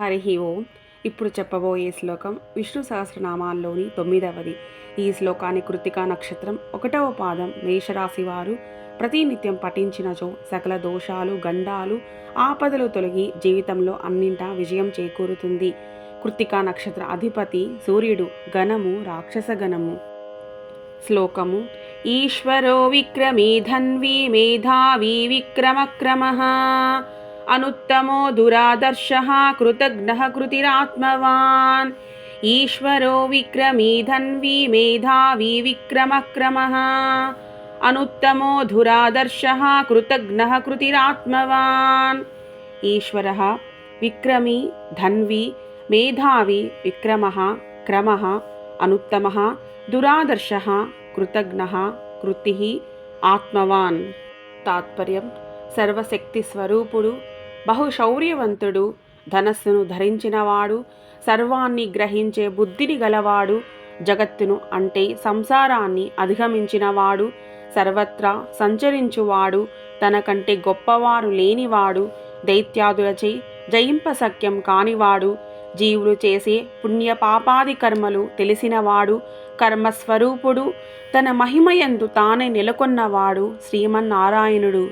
హరి ఓం. ఇప్పుడు చెప్పబోయే శ్లోకం విష్ణు సహస్రనామాల్లోని తొమ్మిదవది. ఈ శ్లోకాన్ని కృతికా నక్షత్రం ఒకటవ పాదం మేషరాశి వారు ప్రతినిత్యం పఠించినచో సకల దోషాలు గండాలు ఆపదలు తొలగి జీవితంలో అన్నింటా విజయం చేకూరుతుంది. కృతికా నక్షత్ర అధిపతి సూర్యుడు గణము రాక్షస గణము శ్లోకము ఈశ్వరో విక్రమీ ధన్వీ మేధావీ విక్రమక్రమ. అనుత్తమో దురాదర్శ కృతజ్ఞ కృతిరాత్మవాన్ ఈశ్వరో విక్రమీ ధన్వీ మేధావీ విక్రమక్రమః అనుత్తమో దురాదర్శ కృతజ్ఞ కృతిరాత్మవాన్ ఈశ్వర విక్రమీ ధన్వీ మేధావి విక్రమ క్రమ అనుత్తమ దురాదర్శ కృతజ్ఞ కృతి ఆత్మవాన్ తాత్పర్యం సర్వశక్తి స్వరూపుడు బహుశౌర్యవంతుడు ధనస్సును ధరించినవాడు సర్వాన్ని గ్రహించే బుద్ధిని గలవాడు జగత్తును అంటే సంసారాన్ని అధిగమించినవాడు సర్వత్రా సంచరించువాడు తనకంటే గొప్పవారు లేనివాడు దైత్యాదులచే జయింపసఖ్యం కానివాడు జీవులు చేసే పుణ్యపాపాది కర్మలు తెలిసినవాడు కర్మస్వరూపుడు తన మహిమయందు తానే నెలకొన్నవాడు శ్రీమన్నారాయణుడు.